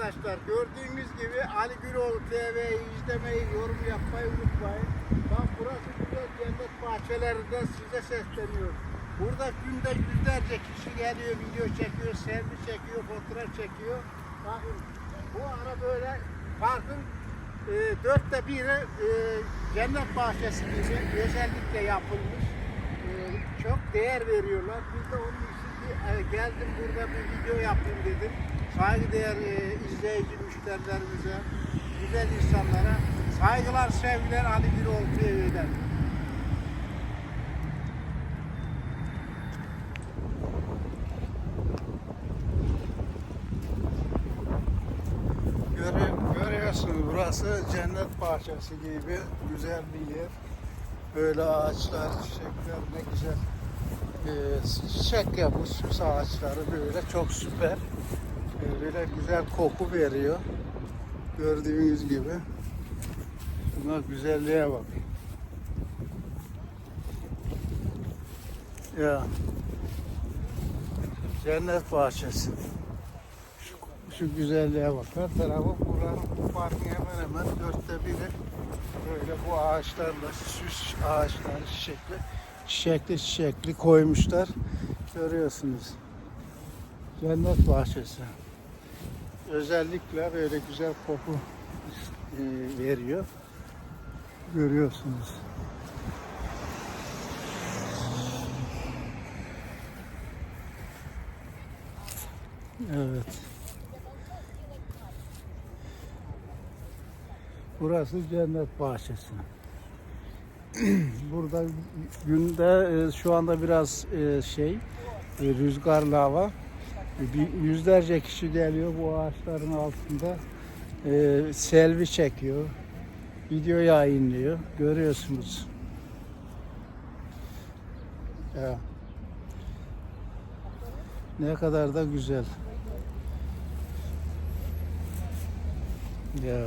arkadaşlar gördüğünüz gibi Ali Güloğlu TV'yi izlemeyi, yorum yapmayı unutmayın. Bak burası güzel cennet bahçelerinden size sesleniyor. Burada günde yüzlerce kişi geliyor, video çekiyor, selfie çekiyor, fotoğraf çekiyor. Bakın bu ara böyle parkın e, dörtte biri e, cennet bahçesi gibi özellikle yapılmış. E, çok değer veriyorlar. Biz de onun için bir, e, geldim burada bir video yapayım dedim. Saygıdeğer e, izleyici müşterilerimize, güzel insanlara saygılar, sevgiler Ali Güloğlu TV'den. Görü- görüyorsunuz burası cennet bahçesi gibi güzel bir yer. Böyle ağaçlar, çiçekler ne güzel. Ee, çiçek yapmış ağaçları böyle çok süper. Böyle güzel koku veriyor. Gördüğünüz gibi. Buna güzelliğe bak. Ya. Cennet bahçesi. Şu, şu güzelliğe bak. Her tarafı buranın bu parkın hemen hemen dörtte biri böyle bu ağaçlarla süs ağaçları çiçekli çiçekli çiçekli koymuşlar. Görüyorsunuz. Cennet bahçesi. Özellikle böyle güzel koku e, veriyor. Görüyorsunuz. Evet. Burası cennet bahçesi. Burada günde e, şu anda biraz e, şey rüzgarlı hava. E, bir Yüzlerce kişi geliyor bu ağaçların altında e, selfie çekiyor. Video yayınlıyor. Görüyorsunuz. Ya. Ne kadar da güzel. Ya.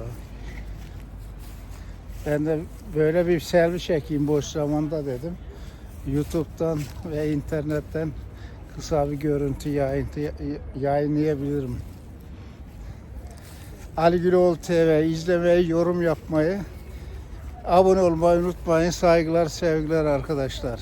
Ben de böyle bir selfie çekeyim boş zamanda dedim. YouTube'dan ve internetten kısa bir görüntü yayın, yayınlayabilirim. Ali Güloğlu TV izlemeyi, yorum yapmayı, abone olmayı unutmayın. Saygılar, sevgiler arkadaşlar.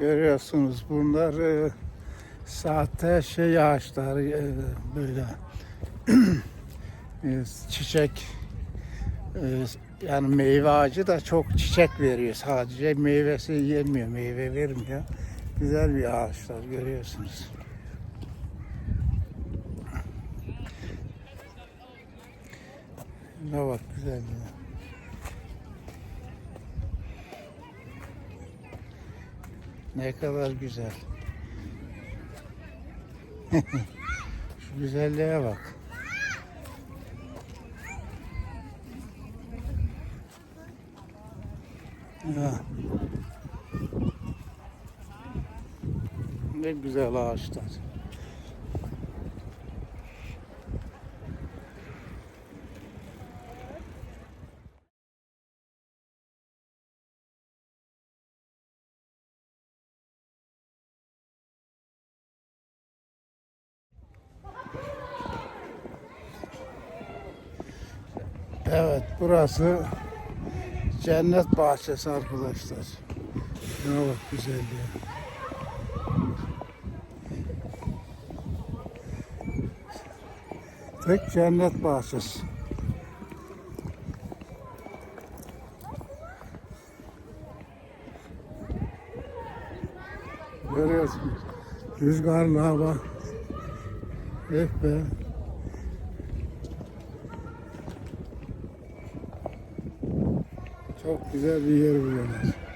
Görüyorsunuz bunlar e, sahte şey ağaçları e, böyle e, çiçek e, yani meyve ağacı da çok çiçek veriyor sadece meyvesi yenmiyor meyve vermiyor güzel bir ağaçlar görüyorsunuz. Ne bak güzel ya. Ne kadar güzel. Şu güzelliğe bak. Ya. Ne güzel ağaçlar. Evet burası cennet bahçesi arkadaşlar. Şuna bak güzelliğe. Tek cennet bahçesi. Görüyorsunuz. Rüzgarlı hava. Eh be. Çok güzel bir yer burası.